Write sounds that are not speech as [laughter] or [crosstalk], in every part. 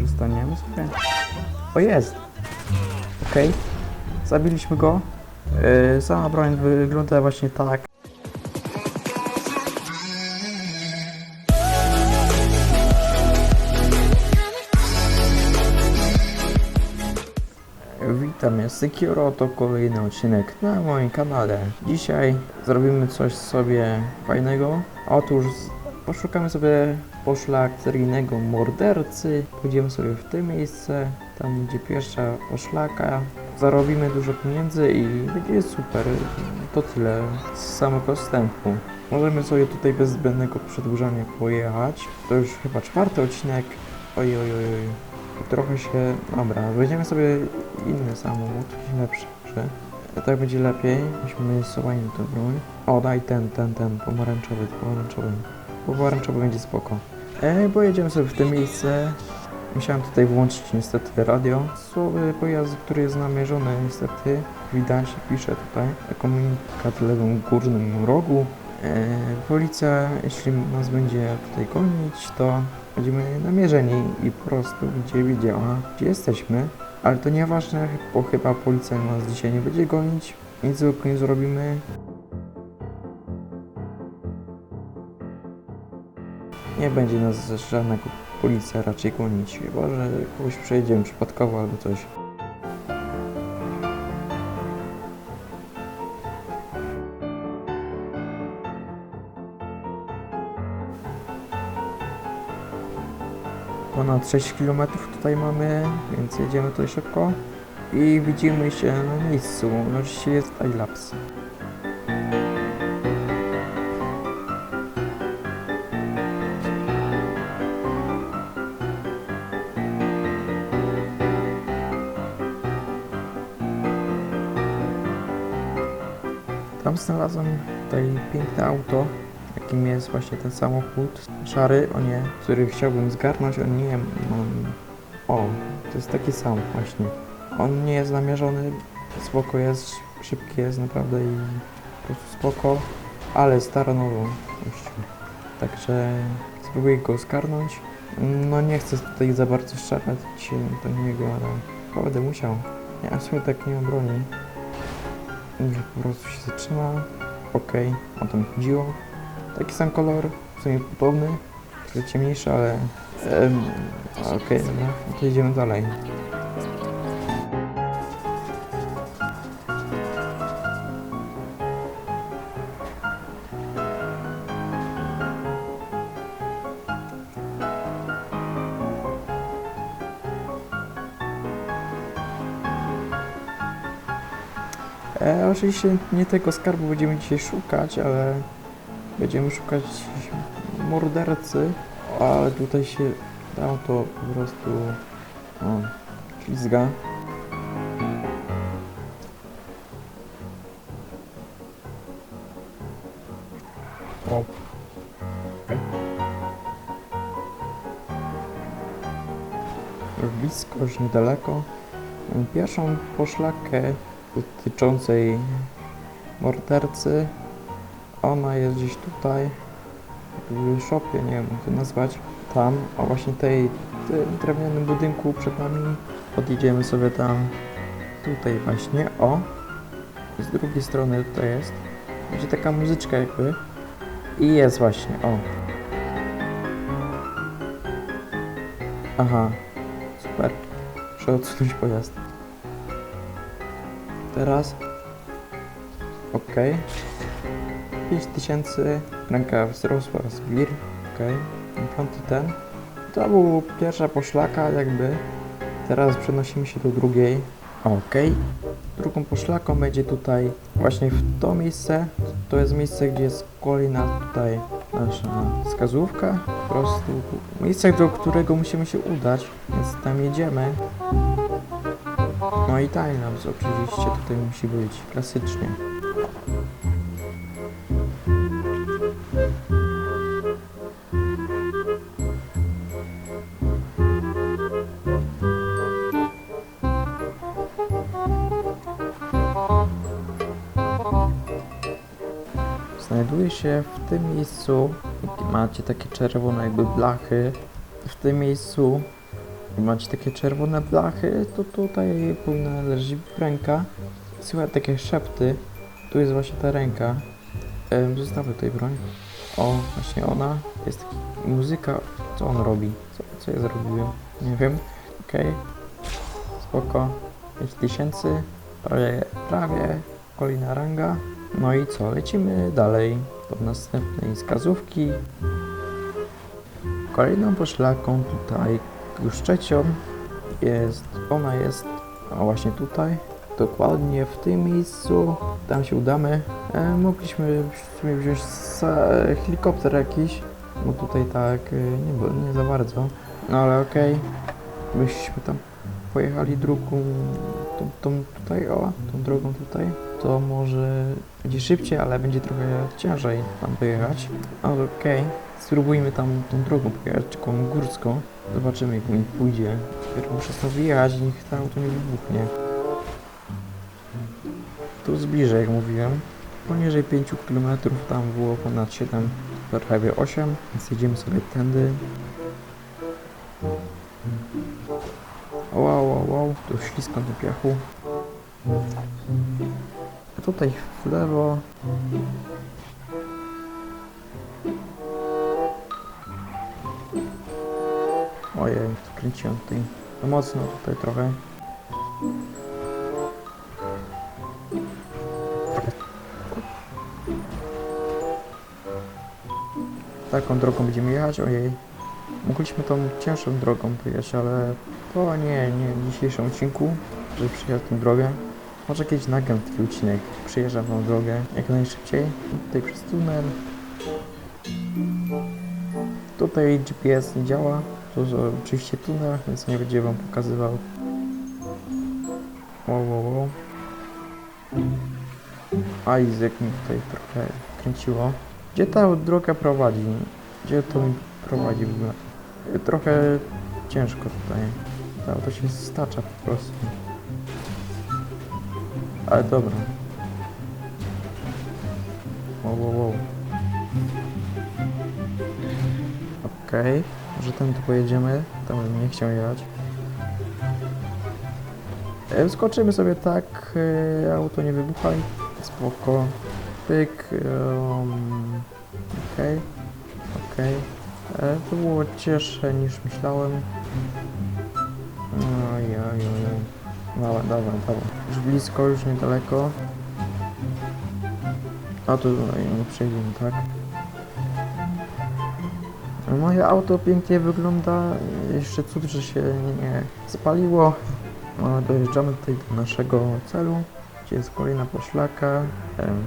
Może staniemy sobie? O, jest! Okej. Zabiliśmy go. Yy, sama broń wygląda właśnie tak. Witam, jest Sekiro, to kolejny odcinek na moim kanale. Dzisiaj zrobimy coś sobie fajnego. Otóż poszukamy sobie poszlak seryjnego mordercy. Pójdziemy sobie w to miejsce, tam będzie pierwsza poszlaka. Zarobimy dużo pieniędzy i będzie super. To tyle z samego wstępu. Możemy sobie tutaj bez zbędnego przedłużania pojechać. To już chyba czwarty odcinek. Oj, oj, oj, oj. Trochę się... Dobra, weźmiemy sobie inny samochód, jakiś lepszy. Tak będzie lepiej. Weźmy sobie tę broń. O, daj ten, ten, ten, pomarańczowy, pomarańczowy. Pomarańczowy będzie spoko. E, bo jedziemy sobie w to miejsce. Musiałem tutaj włączyć niestety radio. Słowy pojazdu, który jest namierzony niestety. Widać, pisze tutaj. Komunikat w lewym górnym rogu. E, policja, jeśli nas będzie tutaj gonić, to będziemy namierzeni i po prostu będzie wiedziała, gdzie jesteśmy. Ale to nieważne, bo chyba policja nas dzisiaj nie będzie gonić. Nic złego nie zrobimy. Nie będzie nas żadnego policja raczej gonić, chyba że kogoś przejedziemy przypadkowo albo coś. Ponad 6 km tutaj mamy, więc jedziemy tutaj szybko. I widzimy się na miejscu. Oczywiście jest timelapse. Znalazłem tutaj piękne auto, jakim jest właśnie ten samochód szary, o nie, który chciałbym zgarnąć, on nie mam... O, to jest taki sam właśnie. On nie jest namierzony, spoko jest, szybki jest naprawdę i po prostu spoko, ale staro nowo. gościu. Także spróbuję go zgarnąć. No nie chcę tutaj za bardzo strzelać do niego, ale będę musiał. Ja w sumie tak nie mam broni. Niech po prostu się zatrzyma. Okej, o to mi chodziło. Taki sam kolor, w sumie podobny, trochę ciemniejszy, ale... em, Okej, dobra, no to dalej. E, oczywiście nie tego skarbu będziemy dzisiaj szukać, ale będziemy szukać mordercy, ale tutaj się dało to po prostu o, ślizga. O. Już blisko, już niedaleko. Pierwszą poszlakę dotyczącej mordercy. Ona jest gdzieś tutaj, w shopie, nie wiem jak to nazwać. Tam, a właśnie tej, tym drewnianym budynku przed nami. Podjedziemy sobie tam, tutaj właśnie, o. Z drugiej strony tutaj jest. Będzie taka muzyczka jakby. I jest właśnie, o. Aha, super. Muszę odsunąć pojazd. Teraz. Ok. 5000. Ręka wzrosła, zbir. Ok. Piąty ten. To był pierwsza poszlaka jakby. Teraz przenosimy się do drugiej. Ok. Drugą poszlaką będzie tutaj właśnie w to miejsce. To jest miejsce, gdzie jest kolejna tutaj nasza wskazówka. Po prostu miejsce, do którego musimy się udać. Więc tam jedziemy. No i timelapse oczywiście tutaj musi być, klasycznie. Znajduje się w tym miejscu, macie takie czerwone jakby blachy, w tym miejscu macie takie czerwone blachy, to tutaj powinna leżeć ręka. Słychać takie szepty. Tu jest właśnie ta ręka. Em, Zostawię tutaj broń. O, właśnie ona. Jest muzyka. Co on robi? Co, co ja zrobiłem? Nie wiem. Okej. Spoko. 5000. Prawie, prawie. Kolejna ranga. No i co? Lecimy dalej do następnej wskazówki. Kolejną poszlaką tutaj, już trzecią, jest, ona jest, właśnie tutaj, dokładnie w tym miejscu, tam się udamy. E, mogliśmy w sumie wziąć helikopter jakiś, bo tutaj tak e, nie, nie za bardzo, no ale okej, byśmy tam pojechali drugą, tą, tą tutaj, o, tą drogą tutaj, to może będzie szybciej, ale będzie trochę ciężej tam dojechać, ale okej. Spróbujmy tam tą drogą pojechać, taką górską. Zobaczymy jak mi pójdzie. Dopiero muszę stąd wyjechać niech to auto nie wybuchnie. Tu zbliżę, jak mówiłem. Poniżej 5 km tam było ponad 7, prawie 8, więc jedziemy sobie tędy. Wow, wow, wow, tu ślisko do piachu. A tutaj w lewo. Ojej, skręciłem tutaj no mocno tutaj trochę. Taką drogą będziemy jechać, ojej. Mogliśmy tą cięższą drogą pojechać, ale to nie, nie w dzisiejszym odcinku, żeby przyjechać tą drogę. Może kiedyś nagram taki odcinek, przyjeżdżam tą drogę jak najszybciej. Tutaj przez tunel. Tutaj GPS nie działa. To jest oczywiście tunel, więc nie będzie wam pokazywał. Wow, wow, wow. Izek mi tutaj trochę kręciło. Gdzie ta droga prowadzi? Gdzie to mi prowadzi w ogóle? Trochę ciężko tutaj. To auto się stacza po prostu. Ale dobra. Wow, wow, wow. Okej, może ten tu pojedziemy. Tam bym nie chciał jechać. E, Skoczymy sobie tak, e, auto nie wybuchaj. Spoko. Pyk. Um, Okej. Okej. E, To było cięższe niż myślałem. Oj, oj, oj, oj. Dobra, dobra, dobra. Już blisko, już niedaleko. A tu tutaj nie przejdziemy, tak? Moje auto pięknie wygląda. Jeszcze cud, że się nie spaliło. No, dojeżdżamy tutaj do naszego celu, gdzie jest kolejna poszlaka.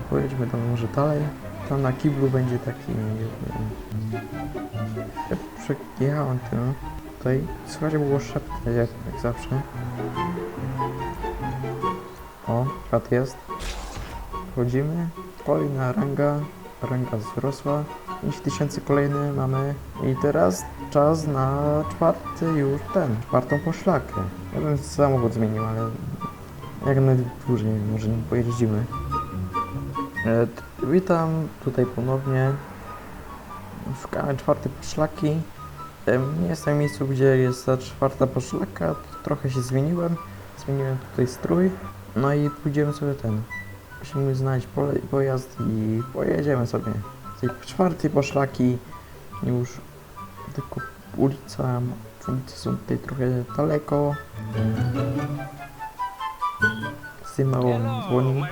Pojedźmy tam może dalej. Tam na kiblu będzie taki... przejechałem tym. Tutaj słychać było szepty, jak, jak zawsze. O, kat jest. Wchodzimy. Kolejna ranga. Ranga wzrosła. 5000 kolejny mamy. I teraz czas na czwarty już ten, czwartą poszlakę. Ja bym samochód zmienił, ale jak najdłużej może nim pojeździmy. E, witam tutaj ponownie. Szukamy czwartej poszlaki. Em, Nie jestem w miejscu, gdzie jest ta czwarta poszlaka. Trochę się zmieniłem. Zmieniłem tutaj strój. No i pójdziemy sobie ten. Musimy znaleźć pojazd i pojedziemy sobie. Tej czwartej poszlaki już tylko ulica, ulice są tutaj trochę daleko. Z tym małą dzwoni.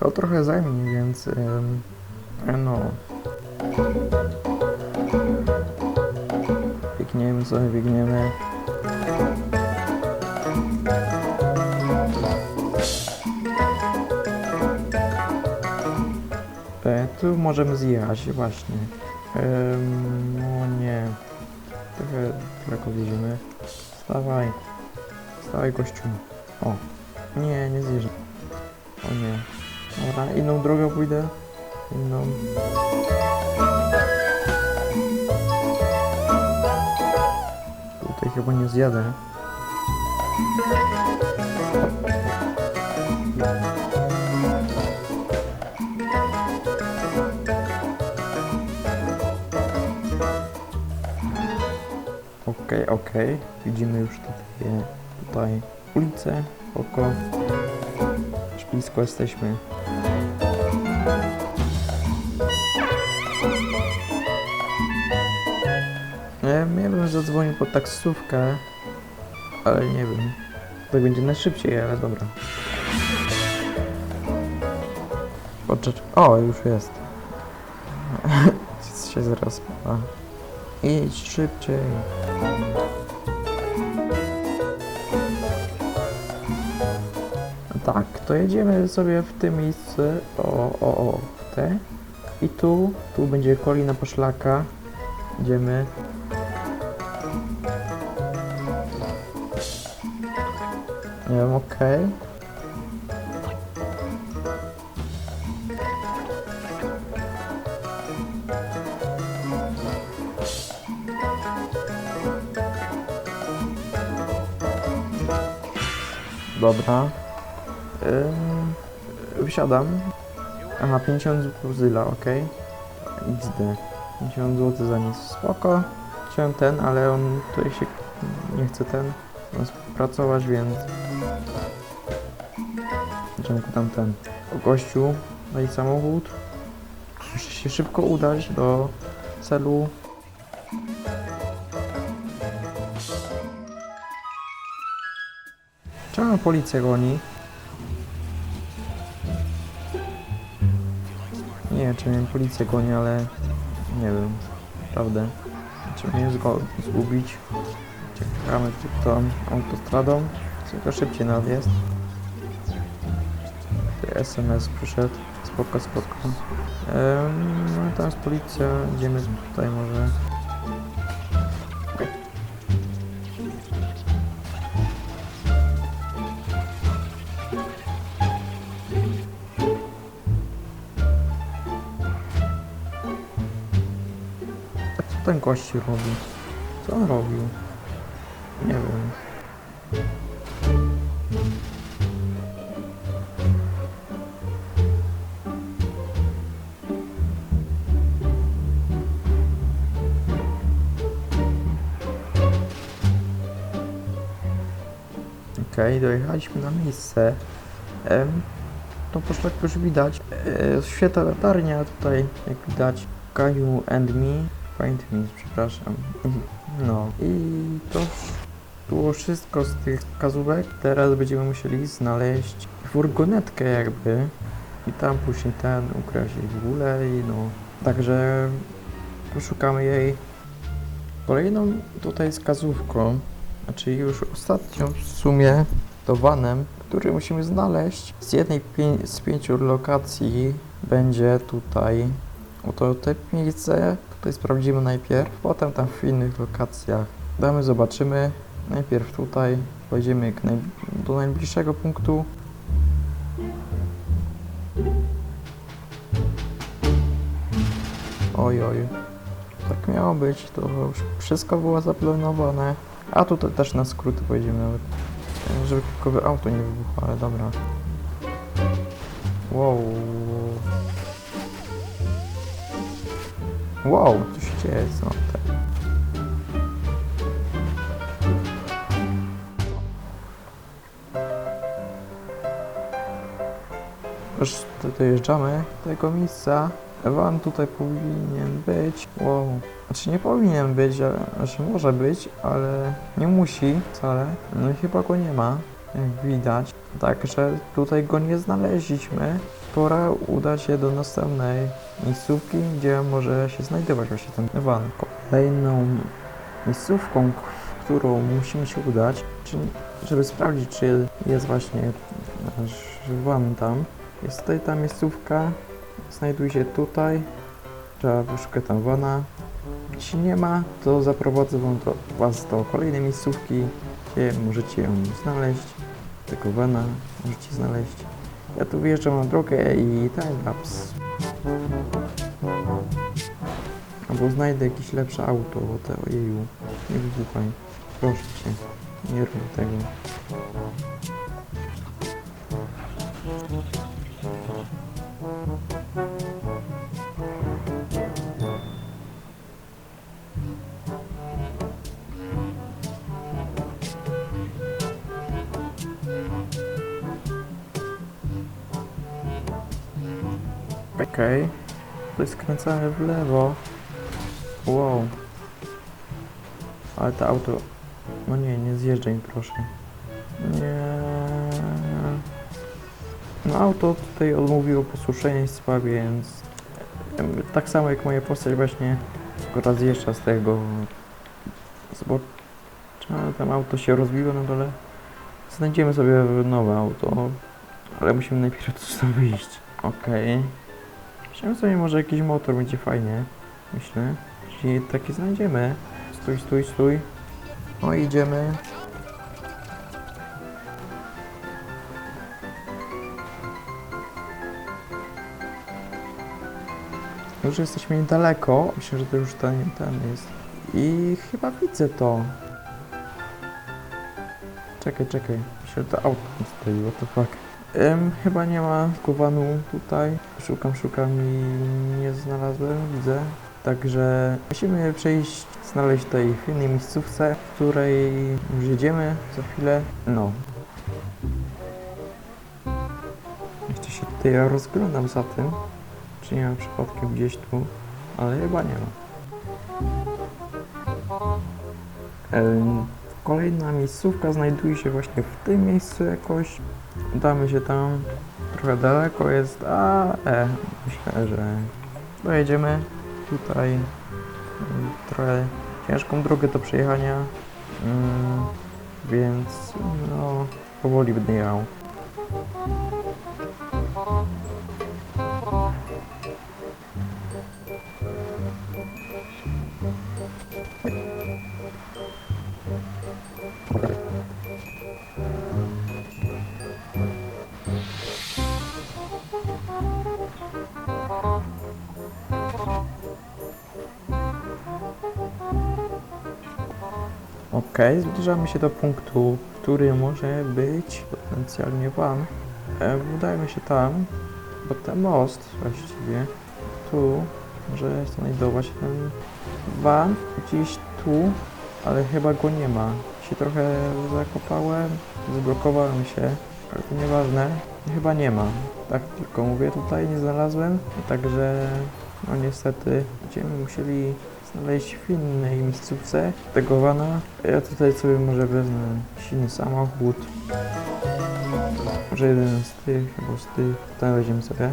To trochę zajmie, więc em, no. Biegniemy sobie, biegniemy. E, tu możemy zjechać, właśnie. Em, no nie. Trochę daleko wjedziemy. Stawaj. Stawaj gościu. O. Nie, nie zjeżdżam. O nie. Dobra, inną drogą pójdę. Inną. Tej chyba nie zjadę. Okej, okay, okej. Okay. Widzimy już tutaj, tutaj ulicę, oko. Już blisko jesteśmy. Bym zadzwonił po taksówkę, ale nie wiem. Tak będzie najszybciej, ale dobra. Poczekaj. O, już jest. [laughs] się zaraz. A. Idź szybciej. Tak, to jedziemy sobie w tym miejscu. O, o, o, te. I tu, tu będzie kolina poszlaka. Idziemy. Nie wiem, okej. Dobra. Ym, wysiadam. Aha, 50 zł zyla, ok. XD. 50 zł za nic. Spoko. Chciałem ten, ale on tutaj się nie chce ten pracować, więc Czemu tam ten o gościu daj samochód. Muszę się szybko udać do celu. Czemu policja goni? Nie wiem, czy mnie policja goni, ale nie wiem. Naprawdę. Czy mnie zgubić? Czekamy tą autostradą. Tylko szybciej nawet jest. SMS przyszedł. Spoko, spoko. Ehm, no tam policja. Idziemy tutaj może. A co ten gości robi? Co on robił? Nie wiem. Dojechaliśmy na miejsce. To poszlak już widać. E, świetla latarnia tutaj, jak widać. Kaju and me. Find me, przepraszam. No i to było wszystko z tych wskazówek. Teraz będziemy musieli znaleźć furgonetkę jakby. I tam później ten ukraść w ogóle i no. Także poszukamy jej. Kolejną tutaj wskazówką, znaczy już ostatnią w sumie to vanem, który musimy znaleźć z jednej z pięciu lokacji będzie tutaj oto te miejsce. Tutaj sprawdzimy najpierw, potem tam w innych lokacjach. Damy, zobaczymy. Najpierw tutaj pojedziemy k naj- do najbliższego punktu. Oj, oj. Tak miało być, to już wszystko było zaplanowane. A tutaj też na skróty pojedziemy nawet. E, Żeby tylko auto nie wybuchło, ale dobra. Wow. Wow, co się dzieje, co te... Już do- dojeżdżamy do tego miejsca. Van tutaj powinien być. Wow. Znaczy nie powinien być, ale, znaczy może być, ale nie musi wcale. No i chyba go nie ma, jak widać. Także tutaj go nie znaleźliśmy. Pora udać się do następnej miejscówki, gdzie może się znajdować właśnie ten van. Kolejną miejscówką, którą musimy się udać, żeby sprawdzić, czy jest właśnie nasz van tam. Jest tutaj ta miejscówka, znajduje się tutaj. Trzeba poszukać tam wana. Jeśli nie ma, to zaprowadzę do, was do kolejnej miejscówki, gdzie możecie ją znaleźć. Tego wana możecie znaleźć. Ja tu wyjeżdżam na drogę i timelapse. Albo znajdę jakieś lepsze auto, bo te ojeju, nie wybuchaj. Proszę cię, nie rób tego. Okej. Tutaj skręcamy w lewo. Wow. Ale to auto... No nie, nie zjeżdżaj proszę. Nie. No auto tutaj odmówiło posłuszeństwa, więc tak samo jak moja postać właśnie raz jeszcze z tego zbocza tam auto się rozbiło na dole. Znajdziemy sobie nowe auto, ale musimy najpierw stąd wyjść. Okej. Myślałem sobie może jakiś motor będzie fajnie. Myślę. Jeśli taki znajdziemy. Stój, stój, stój. No idziemy. Już jesteśmy niedaleko. Myślę, że to już ten, ten jest. I chyba widzę to. Czekaj, czekaj. Myślę, że to auto stoi, what the fuck. Em, chyba nie ma kowanu tutaj. Szukam, szukam i nie znalazłem, widzę. Także musimy przejść, znaleźć tutaj w innej miejscówce, w której już jedziemy za chwilę. No. Jeszcze się tutaj rozglądam za tym, czy nie ma przypadkiem gdzieś tu, ale chyba nie ma. Kolejna miejscówka znajduje się właśnie w tym miejscu jakoś. Udamy się tam. Trochę daleko jest, ale myślę, że dojedziemy tutaj. Mm, Trochę ciężką drogę do przejechania, mm, więc no powoli będę jechał. Zbliżamy się do punktu, który może być potencjalnie van. E, udajmy się tam, bo ten most właściwie tu może znajdować ten van gdzieś tu, ale chyba go nie ma. Się trochę zakopałem, zablokowałem się, ale to nieważne. Chyba nie ma. Tak tylko mówię, tutaj nie znalazłem, także no niestety będziemy musieli znaleźć w innej miejscówce tego vana. Ja tutaj sobie może wezmę silny samochód. Może jeden z tych albo z tych. Tutaj weźmiemy sobie.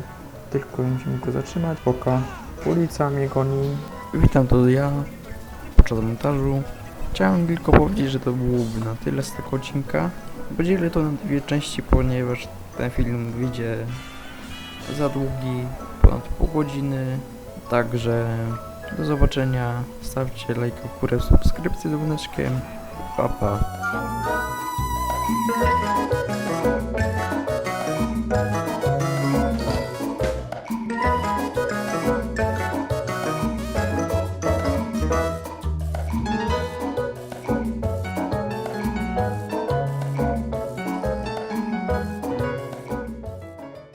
Tylko musimy go zatrzymać. Poka. Policja mnie goni. Witam, to ja. Podczas montażu. Chciałem tylko powiedzieć, że to byłoby na tyle z tego odcinka. Podzielę to na dwie części, ponieważ ten film wyjdzie za długi, ponad pół godziny. Także do zobaczenia. Stawcie lajka w górę, subskrypcję z dzwoneczkiem. Pa, pa.